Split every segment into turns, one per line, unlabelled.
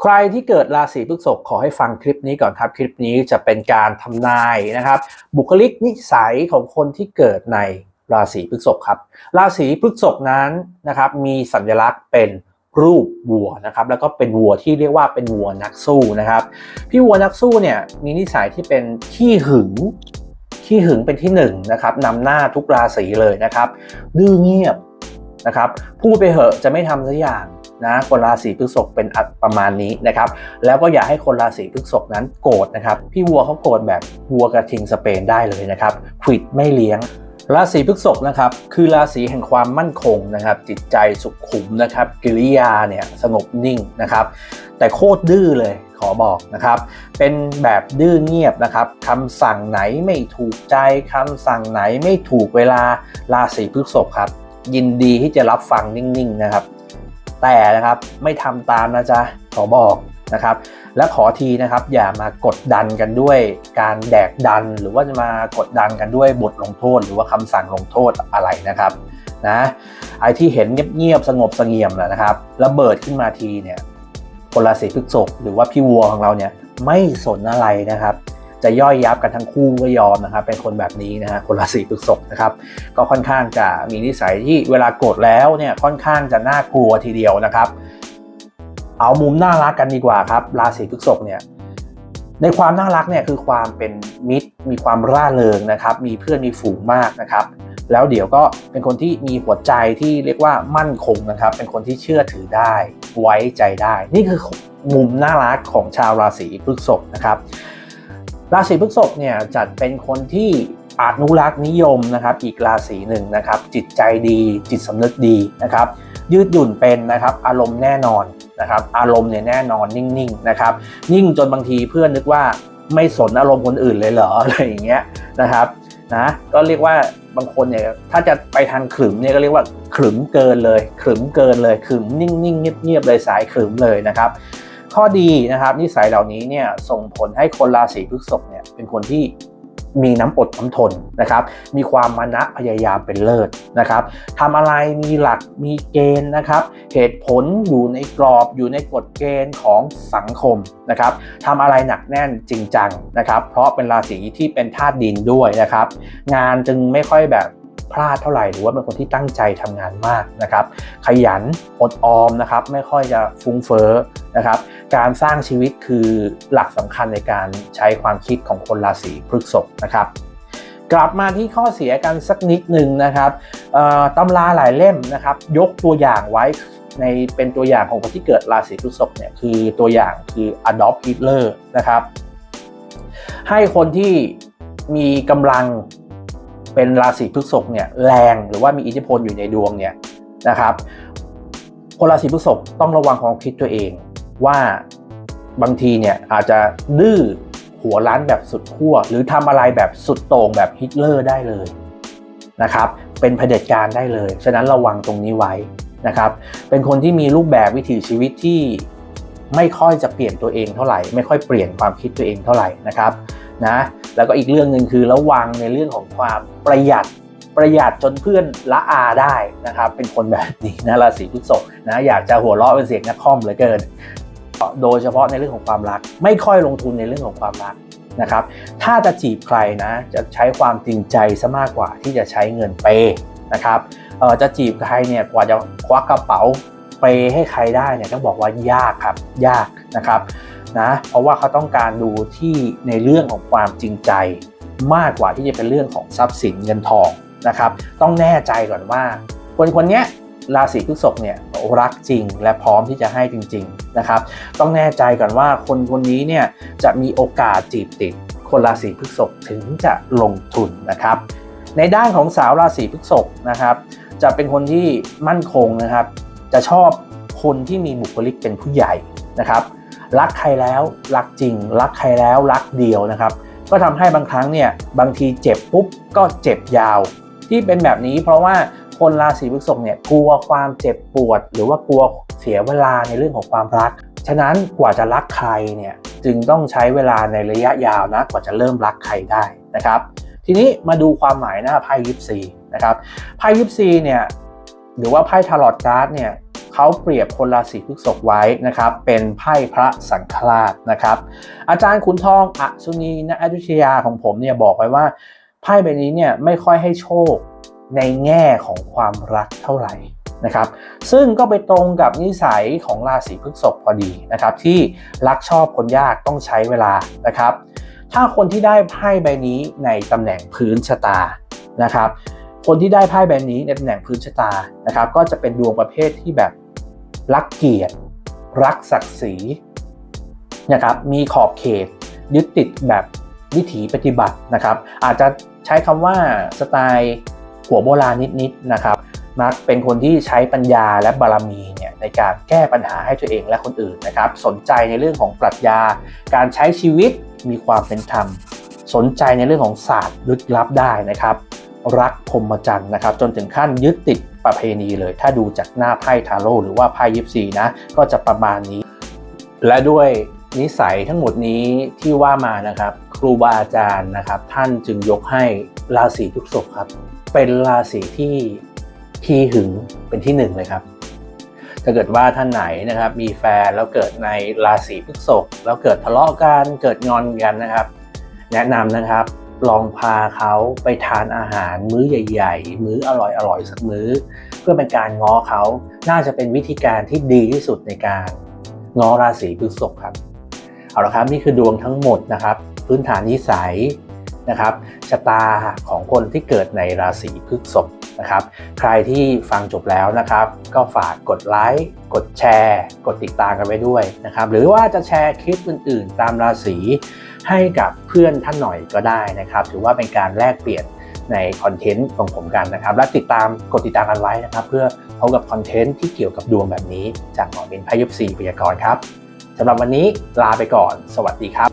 ใครที่เกิดราศีพฤษภขอให้ฟังคลิปนี้ก่อนครับคลิปนี้จะเป็นการทำนายนะครับ บุคลิกนิสัยของคนที่เกิดในราศีพฤษภครับ ราศีพฤษภนั้นนะครับมีสัญลักษณ์เป็นรูปวัวนะครับแล้วก็เป็นวัวที่เรียกว่าเป็นวัวนักสู้นะครับ พี่วัวนักสู้เนี่ยมีนิสัยที่เป็นขี้หึงขี้หึงเป็นที่หนึ่งนะครับนำหน้าทุกราศีเลยนะครับ ดื้อเงียบนะครับพูดไปเหอะจะไม่ทำสักอย่าง นะคนราศีพฤษภเป็นประมาณนี้นะครับแล้วก็อย่าให้คนราศีพฤษภนั้นโกรธนะครับพี่วัวเขาโกรธแบบวัวกระทิงสเปนได้เลยนะครับขิดไม่เลี้ยงราศีพฤษภนะครับคือราศีแห่งความมั่นคงนะครับ จิตใจสุขุมนะครับกิริยาเนี่ยสงบนิ่งนะครับ แต่โคตรดื้อเลยขอบอกนะครับ เป็นแบบดื้อเงียบนะครับคำสั่งไหนไม่ถูกใจคำสั่งไหนไม่ถูกเวลาราศีพฤษภครับ ยินดีที่จะรับฟังนิ่งๆนะครับ แต่นะครับไม่ทำตามนะจ๊ะขอบอกนะครับ และขอทีนะครับอย่ามากดดันกันด้วยการแดกดันหรือว่าจะมากดดันกันด้วยบทลงโทษ หรือว่าคำสั่งลงโทษอะไรนะครับนะไอ้ที่เห็นเงียบๆสงบสงี่ยมนะครับระเบิดขึ้นมาทีเนี่ยคนราศีพฤษภหรือว่าพี่วัวของเราเนี่ยไม่สนอะไรนะครับ จะย่อยยับกันทั้งคู่ก็ยอมนะครับ เป็นคนแบบนี้นะฮะคนราศีพฤษภนะครับ ก็ค่อนข้างจะมีนิสัยที่เวลาโกรธแล้วเนี่ยค่อนข้างจะน่ากลัวทีเดียวนะครับ เอามุมน่ารักกันดีกว่าครับ ราศีพฤษภเนี่ยในความน่ารักเนี่ยคือความเป็นมิตร มีความร่าเริงนะครับ มีเพื่อนมีฝูงมากนะครับ แล้วเดี๋ยวก็เป็นคนที่มีหัวใจที่เรียกว่ามั่นคงนะครับ เป็นคนที่เชื่อถือได้ ไว้ใจได้ นี่คือมุมน่ารักของชาวราศีพฤษภนะครับ ราศีพฤษภเนี่ยจัดเป็นคนที่อนุรักษ์นิยมนะครับ อีกราศีหนึ่งนะครับ จิตใจดีจิตสำนึกดีนะครับ ยืดหยุ่นเป็นนะครับ อารมณ์แน่นอนนะครับ อารมณ์เนี่ยแน่นอนนิ่งๆนะครับ นิ่งจนบางทีเพื่อนนึกว่าไม่สนอารมณ์คนอื่นเลยเหรออะไรอย่างเงี้ยนะครับนะก็เรียกว่าบางคนเนี่ยถ้าจะไปทางขึมเนี่ยก็เรียกว่าขึมเกินเลยขึมเกินเลยขึมนิ่งๆเงียบๆเลยสายขึมเลยนะครับ ข้อดีนะครับนิสัยเหล่านี้เนี่ยส่งผลให้คนราศีพฤษภเนี่ยเป็นคนที่มีน้ำอดน้ำทนนะครับ มีความมานะพยายามเป็นเลิศนะครับทำอะไรมีหลักมีเกณฑ์นะครับ เหตุผลอยู่ในกรอบอยู่ในกฎเกณฑ์ของสังคมนะครับทำอะไรหนักแน่นจริงจังนะครับ เพราะเป็นราศีที่เป็นธาตุดินด้วยนะครับ งานจึงไม่ค่อยแบบ พลาดเท่าไหร่หรือว่าเป็นคนที่ตั้งใจทำงานมากนะครับ ขยันอดออมนะครับ ไม่ค่อยจะฟุ้งเฟ้อนะครับ การสร้างชีวิตคือหลักสำคัญในการใช้ความคิดของคนราศีพฤษภนะครับกลับมาที่ข้อเสียกันสักนิดหนึ่งนะครับตำราหลายเล่มนะครับ ยกตัวอย่างไว้ในเป็นตัวอย่างของคนที่เกิดราศีพฤษภเนี่ยคือตัวอย่างคือ Adolf Hitler นะครับ ให้คนที่มีกำลัง เป็นราศีพฤษภเนี่ยแรงหรือว่ามีอิทธิพลอยู่ในดวงเนี่ยนะครับคนราศีพฤษภต้องระวังความคิดตัวเอง ว่าบางทีเนี่ยอาจจะดื้อหัวล้านแบบสุดขั้วหรือทำอะไรแบบสุดโต่งแบบฮิตเลอร์ได้เลยนะครับเป็นเผด็จการได้เลย ฉะนั้นระวังตรงนี้ไว้นะครับเป็นคนที่มีรูปแบบวิถีชีวิตที่ไม่ค่อยจะเปลี่ยนตัวเองเท่าไหร่ ไม่ค่อยเปลี่ยนความคิดตัวเองเท่าไหร่นะครับ นะ แล้วก็อีกเรื่องหนึ่งคือระวังในเรื่องของความประหยัดประหยัดจนเพื่อนละอาได้นะครับ เป็นคนแบบนี้นะราศีพฤษภนะอยากจะหัวเราะเป็นเสียงนักคอมเหลือเกิน โดยเฉพาะในเรื่องของความรัก ไม่ค่อยลงทุนในเรื่องของความรักนะครับ ถ้าจะจีบใครนะ จะใช้ความจริงใจซะมากกว่าที่จะใช้เงินเปนะครับจะจีบใครเนี่ยกว่าจะควักกระเป๋าเปให้ใครได้เนี่ยต้องบอกว่ายากครับยากนะครับ นะเพราะว่าเขาต้องการดูที่ในเรื่องของความจริงใจ มากกว่าที่จะเป็นเรื่องของทรัพย์สินเงินทองนะครับ ต้องแน่ใจก่อนว่า คนคนนี้ราศีพฤษภเนี่ยรักจริงและพร้อมที่จะให้จริง ๆนะครับ ต้องแน่ใจก่อนว่าคนคนนี้เนี่ยจะมีโอกาสจีบติด คนราศีพฤษภถึงจะลงทุนนะครับ ในด้านของสาวราศีพฤษภนะครับ จะเป็นคนที่มั่นคงนะครับ จะชอบคนที่มีบุคลิกเป็นผู้ใหญ่นะครับ รักใครแล้ว รักจริง รักใครแล้วรักเดียวนะครับ ก็ทำให้บางครั้งเนี่ยบางทีเจ็บปุ๊บก็เจ็บยาว ที่เป็นแบบนี้เพราะว่าคนราศีพฤษภเนี่ยกลัวความเจ็บปวด หรือว่ากลัวเสียเวลาในเรื่องของความรัก ฉะนั้นกว่าจะรักใครเนี่ยจึงต้องใช้เวลาในระยะยาวนะกว่าจะเริ่มรักใครได้นะครับ ทีนี้มาดูความหมายหน้าไพ่ยิปซีนะครับไพ่ยิปซีเนี่ยหรือว่าไพ่ทารอตการ์ดเนี่ย เขาเปรียบคนราศีพฤษภไว้นะครับ เป็นไพ่พระสังฆราชนะครับ อาจารย์ขุนทองอสุนีณอยุธยาของผมเนี่ยบอกไว้ว่าไพ่ใบนี้เนี่ยไม่ค่อยให้โชคในแง่ของความรักเท่าไหร่นะครับ ซึ่งก็ไปตรงกับนิสัยของราศีพฤษภพอดีนะครับ ที่รักชอบคนยากต้องใช้เวลานะครับ ถ้าคนที่ได้ไพ่ใบนี้ในตำแหน่งพื้นชะตานะครับคนที่ได้ไพ่ใบนี้ในตำแหน่งพื้นชะตานะครับ ก็จะเป็นดวงประเภทที่แบบ รักเกียรติ รักศักดิ์ศรีนะครับมีขอบเขตยึดติดแบบวิถีปฏิบัตินะครับ อาจจะใช้คำว่าสไตล์หัวโบราณนิดๆนะครับมักเป็นคนที่ใช้ปัญญาและบารมีเนี่ยในการแก้ปัญหาให้ตัวเองและคนอื่นนะครับ สนใจในเรื่องของปรัชญา การใช้ชีวิตมีความเป็นธรรม สนใจในเรื่องของศาสตร์ลึกลับได้นะครับ รักพรหมจรรย์นะครับ จนถึงขั้นยึดติด ประเพณีเลย ถ้าดูจากหน้าไพ่ทาโร่หรือว่าไพ่ยิปซีนะ ก็จะประมาณนี้ และด้วยนิสัยทั้งหมดนี้ที่ว่ามานะครับ ครูบาอาจารย์นะครับ ท่านจึงยกให้ราศีพฤษภครับ เป็นราศีที่ขี้หึงเป็นที่หนึ่งเลยครับถ้าเกิดว่าท่านไหนนะครับ มีแฟนแล้วเกิดในราศีพฤษภแล้วเกิดทะเลาะกันเกิดงอนกันนะครับ แนะนำนะครับ ลองพาเขาไปทานอาหารมื้อใหญ่ ๆ มื้ออร่อยๆสักมื้อ เพื่อเป็นการง้อเขา น่าจะเป็นวิธีการที่ดีที่สุดในการง้อราศีพฤษภครับ เอาละครับนี่คือดวงทั้งหมดนะครับ พื้นฐานนิสัยนะครับชะตาของคนที่เกิดในราศีพฤษภนะครับ ใครที่ฟังจบแล้วนะครับ ก็ฝากกดไลค์ กดแชร์ กดติดตามกันไว้ด้วยนะครับ หรือว่าจะแชร์คลิปอื่น ๆ ตามราศี ให้กับเพื่อนท่านหน่อยก็ได้นะครับ ถือว่าเป็นการแลกเปลี่ยนในคอนเทนต์ของผมกันนะครับ และติดตามกดติดตามกันไว้นะครับ เพื่อพบกับคอนเทนต์ที่เกี่ยวกับดวงแบบนี้ จากหมอเบนพยุพซีพยากรครับสำหรับวันนี้ลาไปก่อน สวัสดีครับ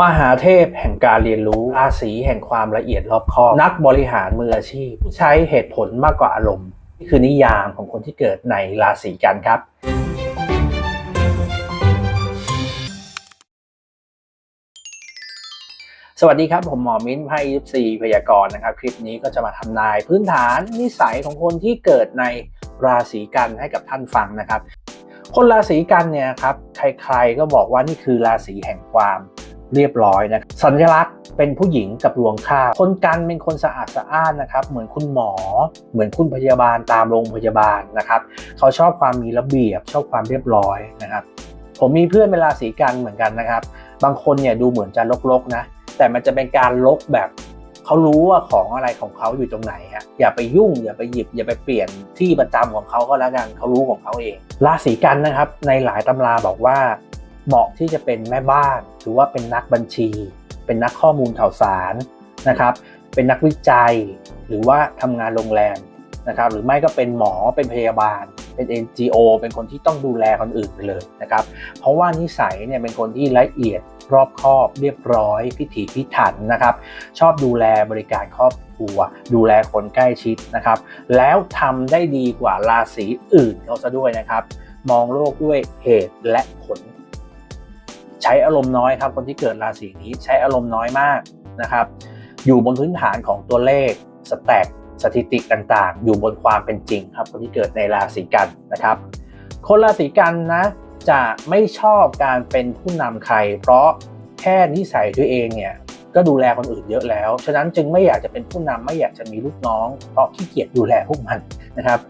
มหาเทพแห่งการเรียนรู้ราศีแห่งความละเอียดรอบคอบนักบริหารมืออาชีพ ใช้เหตุผลมากกว่าอารมณ์นี่คือนิยามของคนที่เกิดในราศีกันครับ สวัสดีครับ ผมหมอมิ้นไพ่ยิปซีพยากรณ์นะครับ คลิปนี้ก็จะมาทำนายพื้นฐานนิสัยของคนที่เกิดในราศีกันให้กับท่านฟังนะครับ คนราศีกันเนี่ยครับใครๆก็บอกว่านี่คือราศีแห่งความเรียบร้อยนะสัญลักษณ์เป็นผู้หญิงกับรวงข้าวคนกันเป็นคนสะอาดสะอ้านนะครับ เหมือนคุณหมอ เหมือนคุณพยาบาลตามโรงพยาบาลนะครับ เขาชอบความมีระเบียบ ชอบความเรียบร้อยนะครับ ผมมีเพื่อนเป็นราศีกันเหมือนกันนะครับ บางคนเนี่ยดูเหมือนจะลกๆนะ แต่มันจะเป็นการลกแบบเขารู้ว่าของอะไรของเขาอยู่ตรงไหนฮะอย่าไปยุ่ง อย่าไปหยิบ อย่าไปเปลี่ยนที่ประจำของเขาก็แล้วกันเขารู้ของเขาเองราศีกันนะครับ ในหลายตำราบอกว่า เหมาะที่จะเป็นแม่บ้าน หรือว่าเป็นนักบัญชี เป็นนักข้อมูลข่าวสารนะครับ เป็นนักวิจัย หรือว่าทำงานโรงแรมนะครับ หรือไม่ก็เป็นหมอเป็นพยาบาล เป็น NGO เป็นคนที่ต้องดูแลคนอื่นไปเลยนะครับ เพราะว่านิสัยเนี่ยเป็นคนที่ละเอียด รอบคอบเรียบร้อย พิถีพิถันนะครับ ชอบดูแลบริการครอบครัว ดูแลคนใกล้ชิดนะครับ แล้วทำได้ดีกว่าราศีอื่นเขาซะด้วยนะครับ มองโลกด้วยเหตุและผล ใช้อารมณ์น้อยครับ คนที่เกิดราศีนี้ใช้อารมณ์น้อยมากนะครับ อยู่บนพื้นฐานของตัวเลขสแต็กสถิติต่างๆ อยู่บนความเป็นจริงครับคนที่เกิดในราศีกันนะครับ คนราศีกันนะ จะไม่ชอบการเป็นผู้นำใคร เพราะแค่นิสัยตัวเองเนี่ยก็ดูแลคนอื่นเยอะแล้ว ฉะนั้นจึงไม่อยากจะเป็นผู้นำไม่อยากจะมีลูกน้อง เพราะขี้เกียจดูแลพวกมันนะครับ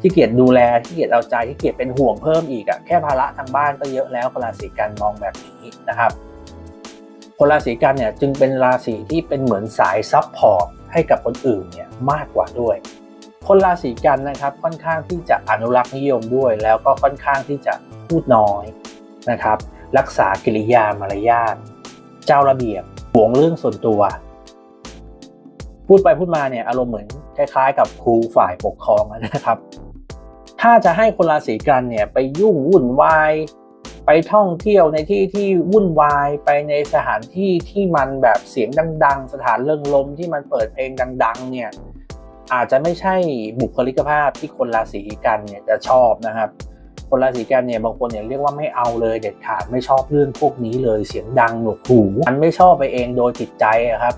ขี้เกียจดูแลขี้เกียจเอาใจขี้เกียจเป็นห่วงเพิ่มอีกอะแค่ภาระทางบ้านก็เยอะแล้วคนราศีกันมองแบบนี้นะครับ คนราศีกันเนี่ยจึงเป็นราศีที่เป็นเหมือนสายซับพอร์ตให้กับคนอื่นเนี่ยมากกว่าด้วย คนราศีกันนะครับค่อนข้างที่จะอนุรักษ์นิยมด้วย แล้วก็ค่อนข้างที่จะพูดน้อยนะครับ รักษากิริยามารยาทเจ้าระเบียบหวงเรื่องส่วนตัว พูดไปพูดมาเนี่ยอารมณ์เหมือนคล้ายๆ กับครูฝ่ายปกครองนะครับ ถ้าจะให้คนราศีกันเนี่ยไปยุ่งวุ่นวายไปท่องเที่ยวในที่ที่วุ่นวายไปในสถานที่ที่มันแบบเสียงดัง ๆ สถานเริงลมที่มันเปิดเพลงดัง ๆ เนี่ย อาจจะไม่ใช่บุคลิกภาพที่คนราศีกันเนี่ยจะชอบนะครับ คนราศีกันเนี่ยบางคนเนี่ยเรียกว่าไม่เอาเลยเด็ดขาดไม่ชอบเรื่องพวกนี้เลยเสียงดังหนวกหูมันไม่ชอบไปเองโดยจิตใจครับ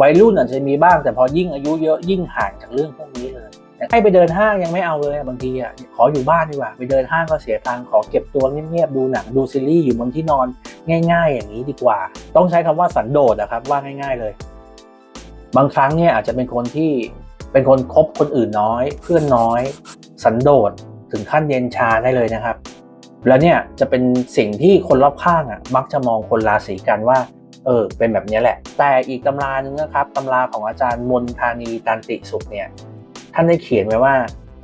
วัยรุ่นอาจจะมีบ้างแต่พอยิ่งอายุเยอะยิ่งห่างจากเรื่องพวกนี้เลยให้ไปเดินห้างยังไม่เอาเลยบางทีอะขออยู่บ้านดีกว่า ไปเดินห้างก็เสียตังค์ขอเก็บตัวเงียบๆดูหนังดูซีรีส์อยู่บนที่นอนง่าย ๆ อย่างนี้ดีกว่า ต้องใช้คำว่าสันโดษนะครับว่าง่าย ๆเลย บางครั้งเนี่ยอาจจะเป็นคนที่ เป็นคนคบคนอื่นน้อย เพื่อนน้อย สันโดษถึงขั้นเย็นชาได้เลยนะครับ แล้วเนี่ยจะเป็นสิ่งที่คนรอบข้างอะมักจะมองคนราศีกันว่าเออเป็นแบบนี้แหละ แต่อีกตำราหนึ่งนะครับตำราของอาจารย์มนทานีตันติสุขเนี่ยท่านได้เขียนไว้ว่า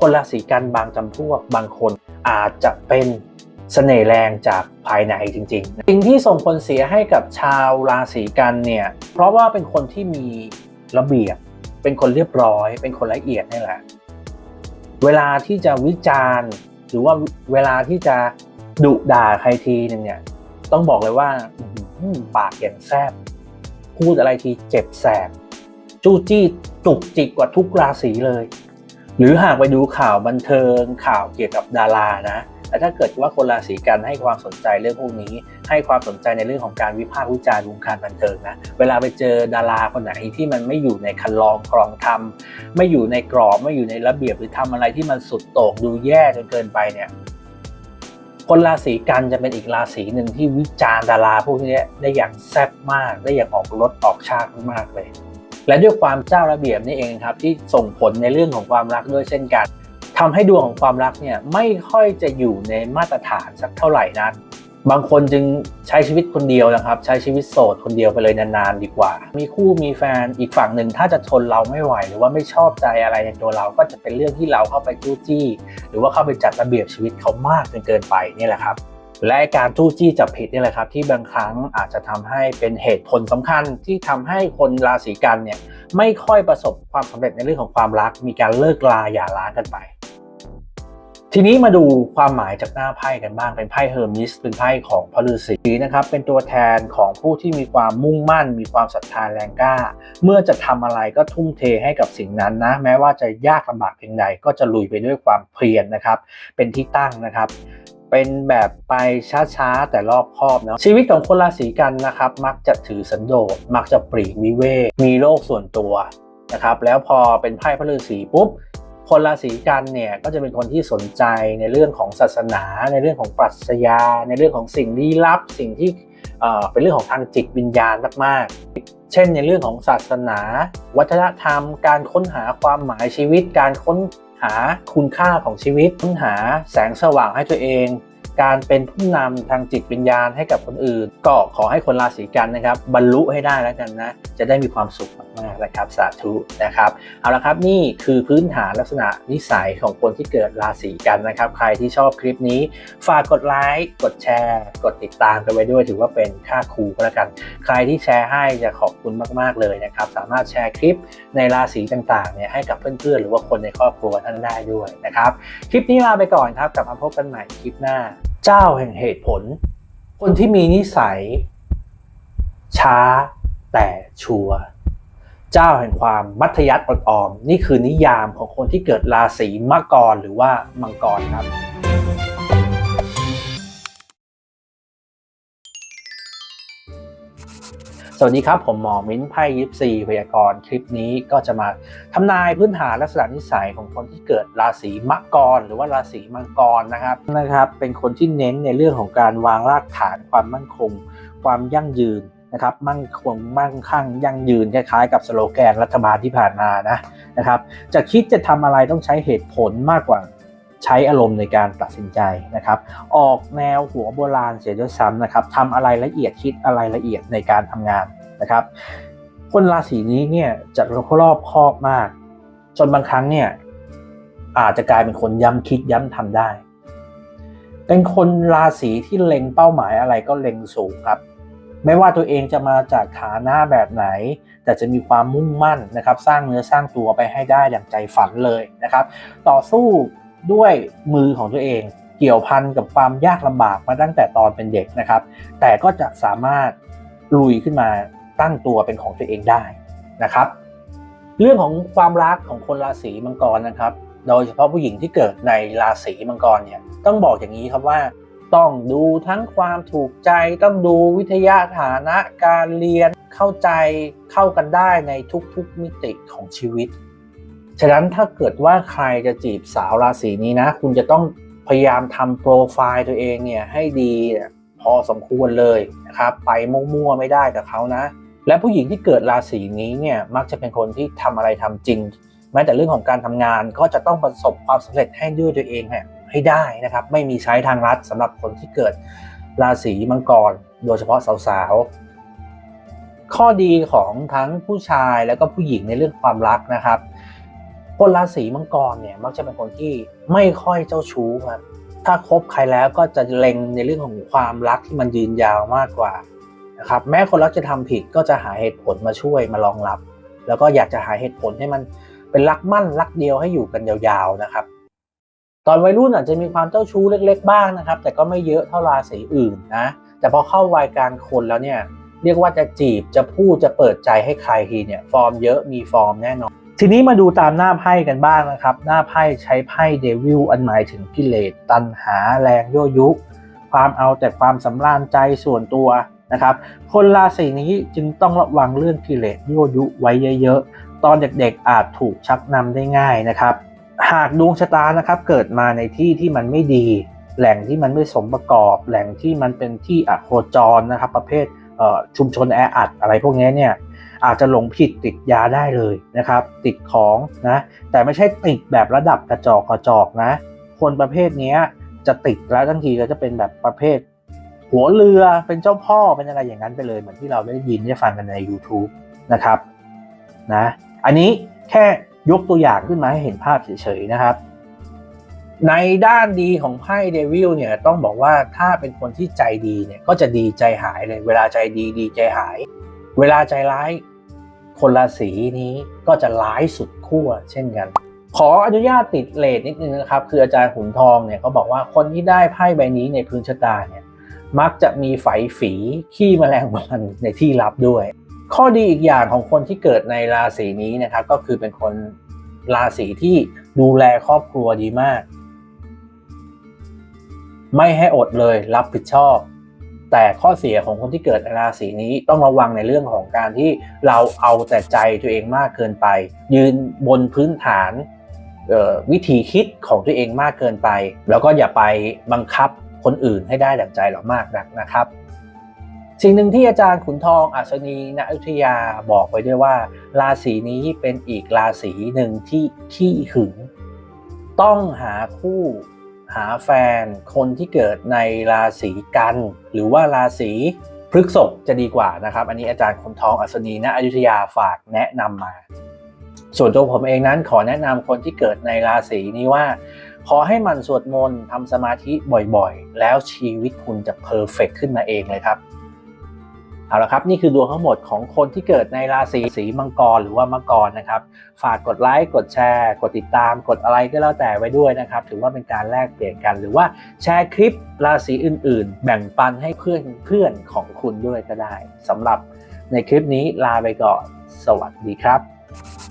คนราศีกันบางจำพวกบางคนอาจจะเป็นเสน่ห์แรงจากภายในจริงๆ สิ่งที่ส่งผลเสียให้กับชาวราศีกันเนี่ย เพราะว่าเป็นคนที่มีระเบียบ เป็นคนเรียบร้อย เป็นคนละเอียดนี่แหละ เวลาที่จะวิจารณ์ หรือว่าเวลาที่จะดุด่าใครทีนึงเนี่ย ต้องบอกเลยว่าปากอย่างแซบพูดอะไรทีเจ็บแสบจู้จี้จุกจิกกว่าทุกราศีเลย หรือหากไปดูข่าวบันเทิงข่าวเกี่ยวกับดารานะ แต่ถ้าเกิดว่าคนราศีกันให้ความสนใจเรื่องพวกนี้ ให้ความสนใจในเรื่องของการวิพากษ์วิจารณ์วงการบันเทิงนะเวลาไปเจอดาราคนไหนที่มันไม่อยู่ในคันลองครองธรรมไม่อยู่ในกรอบไม่อยู่ในระเบียบหรือทำอะไรที่มันสุดโต่งดูแย่จนเกินไปเนี่ยคนราศีกันจะเป็นอีกราศีหนึ่งที่วิจารณ์ดาราพวกนี้ได้อย่างแซ่บมาก ได้อย่างออกรถออกชาติมากเลย และด้วยความเจ้าระเบียบนี่เองครับที่ส่งผลในเรื่องของความรักด้วยเช่นกัน ทำให้ดวงของความรักเนี่ยไม่ค่อยจะอยู่ในมาตรฐานสักเท่าไหร่นักบางคนจึงใช้ชีวิตคนเดียวนะครับ ใช้ชีวิตโสดคนเดียวไปเลยนานๆดีกว่า มีคู่มีแฟนอีกฝั่งหนึ่งถ้าจะทนเราไม่ไหว หรือว่าไม่ชอบใจอะไรในตัวเราก็จะเป็นเรื่องที่เราเข้าไปจู้จี้ หรือว่าเข้าไปจัดระเบียบชีวิตเขามากจนเกินไปนี่แหละครับ และการจู้จี้จับผิดนี่แหละครับที่บางครั้งอาจจะทำให้เป็นเหตุผลสำคัญที่ทำให้คนราศีกันเนี่ยไม่ค่อยประสบความสำเร็จในเรื่องของความรัก มีการเลิกลาหย่าร้างกันไป ทีนี้มาดูความหมายจากหน้าไพ่กันบ้างเป็นไพ่เฮอร์มิสเป็นไพ่ของพระฤาษีนะครับเป็นตัวแทนของผู้ที่มีความมุ่งมั่น มีความศรัทธาแรงกล้า เมื่อจะทำอะไรก็ทุ่มเทให้กับสิ่งนั้นนะ แม้ว่าจะยากลำบากเพียงใดก็จะลุยไปด้วยความเพียรนะครับ เป็นที่ตั้งนะครับ เป็นแบบไปช้าๆ แต่รอบคอบเนาะชีวิตของคนราศีกันนะครับ มักจะถือสันโดษมักจะปรีกวิเวกมีโลกส่วนตัวนะครับแล้วพอเป็นไพ่พระฤาษีปุ๊บคนราศีกันเนี่ยก็จะเป็นคนที่สนใจในเรื่องของศาสนา ในเรื่องของปรัชญา ในเรื่องของสิ่งลี้ลับ สิ่งที่เอ่อเป็นเรื่องของทางจิตวิญญาณมากๆ เช่นในเรื่องของศาสนา วัฒนธรรม การค้นหาความหมายชีวิต การค้น หาคุณค่าของชีวิต ค้นหาแสงสว่างให้ตัวเอง การเป็นผู้นำทางจิตวิญญาณให้กับคนอื่น ก็ขอให้คนราศีกันนะครับ บรรลุให้ได้แล้วกันนะ จะได้มีความสุขมากๆนะครับสาธุนะครับเอาละครับนี่คือพื้นฐานลักษณะนิสัยของคนที่เกิดราศีกันนะครับ ใครที่ชอบคลิปนี้ ฝากกดไลค์กดแชร์ กดติดตามกันไว้ด้วย ถือว่าเป็นค่าครูก็แล้วกัน ใครที่แชร์ให้จะขอบคุณมาก ๆเลยนะครับ สามารถแชร์คลิปในราศีต่างๆเนี่ยให้กับเพื่อนๆหรือว่าคนในครอบครัวท่านได้ด้วยนะครับ คลิปนี้ลาไปก่อนครับกลับมาพบกันใหม่คลิปหน้า เจ้าแห่งเหตุผล คนที่มีนิสัย ช้าแต่ชัวร์เจ้าแห่งความมัธยัติอดออม นี่คือนิยามของคนที่เกิดราศีมังกรหรือว่ามังกรครับ วัสดีครับ ผมหมอมิ้นท์ไพ่ยิปซีพยากรณ์คลิปนี้ก็จะมาทำนายพื้นฐานลักษณะนิสัยของคนที่เกิดราศีมังกร หรือว่าราศีมังกรนะครับนะครับ เป็นคนที่เน้นในเรื่องของการวางรากฐานความมั่นคง ความยั่งยืนนะครับมั่นคงมั่งคั่งยั่งยืนคล้ายๆกับสโลแกนรัฐบาลที่ผ่านมานะนะครับจะคิดจะทำอะไรต้องใช้เหตุผลมากกว่า ใช้อารมณ์ในการตัดสินใจนะครับ ออกแนวหัวโบราณเสียด้วยซ้ำนะครับทำอะไรละเอียดคิดอะไรละเอียดในการทำงานนะครับ คนราศีนี้เนี่ยจะรอบคอบมาก จนบางครั้งเนี่ยอาจจะกลายเป็นคนย้ำคิดย้ำทำได้ เป็นคนราศีที่เล็งเป้าหมายอะไรก็เล็งสูงครับ ไม่ว่าตัวเองจะมาจากฐานะแบบไหน แต่จะมีความมุ่งมั่นนะครับ สร้างเนื้อสร้างตัวไปให้ได้อย่างใจฝันเลยนะครับ ต่อสู้ ด้วยมือของตัวเอง เกี่ยวพันกับความยากลำบากมาตั้งแต่ตอนเป็นเด็กนะครับ แต่ก็จะสามารถลุยขึ้นมาตั้งตัวเป็นของตัวเองได้นะครับ เรื่องของความรักของคนราศีมังกรนะครับ โดยเฉพาะผู้หญิงที่เกิดในราศีมังกรเนี่ยต้องบอกอย่างนี้ครับว่าต้องดูทั้งความถูกใจต้องดูวิทยาฐานะการเรียนเข้าใจเข้ากันได้ในทุกๆมิติของชีวิต ฉะนั้นถ้าเกิดว่าใครจะจีบสาวราศีนี้นะ คุณจะต้องพยายามทำโปรไฟล์ตัวเองเนี่ยให้ดีพอสมควรเลยนะครับไปมั่วๆไม่ได้กับเขานะ และผู้หญิงที่เกิดราศีนี้เนี่ยมักจะเป็นคนที่ทำอะไรทำจริง แม้แต่เรื่องของการทำงานก็จะต้องประสบความสำเร็จให้ด้วยตัวเองให้ได้นะครับไม่มีใช้ทางลัดสำหรับคนที่เกิดราศีมังกร โดยเฉพาะสาวๆข้อดีของทั้งผู้ชายแล้วก็ผู้หญิงในเรื่องความรักนะครับ คนราศีมังกรเนี่ยมักจะเป็นคนที่ไม่ค่อยเจ้าชู้ครับถ้าคบใครแล้วก็จะเล็งในเรื่องของความรักที่มันยืนยาวมากกว่านะครับแม้คนรักจะทำผิดก็จะหาเหตุผลมาช่วยมารองรับ แล้วก็อยากจะหาเหตุผลให้มันเป็นรักมั่นรักเดียวให้อยู่กันยาวๆนะครับ ตอนวัยรุ่นอาจจะมีความเจ้าชู้เล็ก ๆ บ้างนะครับ แต่ก็ไม่เยอะเท่าราศีอื่นนะแต่พอเข้าวัยกลางคนแล้วเนี่ยเรียกว่าจะจีบจะพูดจะเปิดใจให้ใครทีเนี่ยฟอร์มเยอะมีฟอร์มแน่นอน ทีนี้มาดูตามหน้าไพ่กันบ้างนะครับ หน้าไพ่ใช้ไพ่เดวิลอันหมายถึงกิเลสตัณหาแรงยั่วยุ ความเอาแต่ความสำราญใจส่วนตัวนะครับ คนราศีนี้จึงต้องระวังเรื่องกิเลสยั่วยุไว้เยอะๆ ตอนเด็กๆอาจถูกชักนำได้ง่ายนะครับ หากดวงชะตานะครับเกิดมาในที่ที่มันไม่ดี แหล่งที่มันไม่สมประกอบ แหล่งที่มันเป็นที่อโคจรนะครับ ประเภทชุมชนแออัดอะไรพวกนี้เนี่ย อาจจะหลงผิดติดยาได้เลยนะครับ ติดของนะแต่ไม่ใช่ติดแบบระดับกระจอกกระจอกนะ คนประเภทนี้จะติดแล้วทั้งทีก็จะเป็นแบบประเภท หัวเรือเป็นเจ้าพ่อเป็นอะไรอย่างนั้นไปเลยเหมือนที่เราได้ยินได้ฟังกันใน YouTube นะครับนะอันนี้แค่ยกตัวอย่างขึ้นมาให้เห็นภาพเฉยๆนะครับ ในด้านดีของไพ่เดวิลเนี่ยต้องบอกว่าถ้าเป็นคนที่ใจดีเนี่ยก็จะดีใจหายเลย เวลาใจดีดีใจหาย เวลาใจร้าย คนราศีนี้ก็จะร้ายสุดขั้วเช่นกัน ขออนุญาตติดเลทนิดนึงนะครับ คืออาจารย์ขุนทองเนี่ยเขาบอกว่าคนที่ได้ไพ่ใบนี้ในพื้นชะตาเนี่ยมักจะมีไฝฝีขี้แมลงวันในที่ลับด้วย ข้อดีอีกอย่างของคนที่เกิดในราศีนี้นะครับ ก็คือเป็นคนราศีที่ดูแลครอบครัวดีมาก ไม่ให้อดเลยรับผิดชอบ แต่ข้อเสียของคนที่เกิดในราศีนี้ต้องระวังในเรื่องของการที่เราเอาแต่ใจตัวเองมากเกินไป ยืนบนพื้นฐานออวิธีคิดของตัวเองมากเกินไป แล้วก็อย่าไปบังคับคนอื่นให้ได้ดั่งใจเรามากนักนะครับ สิ่งหนึ่งที่อาจารย์ขุนทองอัศนีณอยุธยาบอกไว้ด้วยว่า ราศีนี้เป็นอีกราศีหนึ่งที่ขี้หึง ต้องหาคู่ หาแฟนคนที่เกิดในราศีกัน หรือว่าราศีพฤกษภจะดีกว่านะครับ อันนี้อาจารย์คนทองอัศนีณอยุธยาฝากแนะนำมา ส่วนตัวผมเองนั้นขอแนะนำคนที่เกิดในราศีนี้ว่า ขอให้มันสวดมนต์ทำสมาธิบ่อยๆ แล้วชีวิตคุณจะเพอร์เฟกขึ้นมาเองเลยครับ เอาละครับนี่คือดวงทั้งหมดของคนที่เกิดในราศีสีมังกรหรือว่ามังกรนะครับ ฝากกดไลค์กดแชร์ กดติดตาม กดอะไรก็แล้วแต่ไว้ด้วยนะครับ ถือว่าเป็นการแลกเปลี่ยนกัน หรือว่าแชร์คลิปราศีอื่น ๆ แบ่งปันให้เพื่อนเพื่อนของคุณด้วยก็ได้สำหรับในคลิปนี้ลาไปก่อน สวัสดีครับ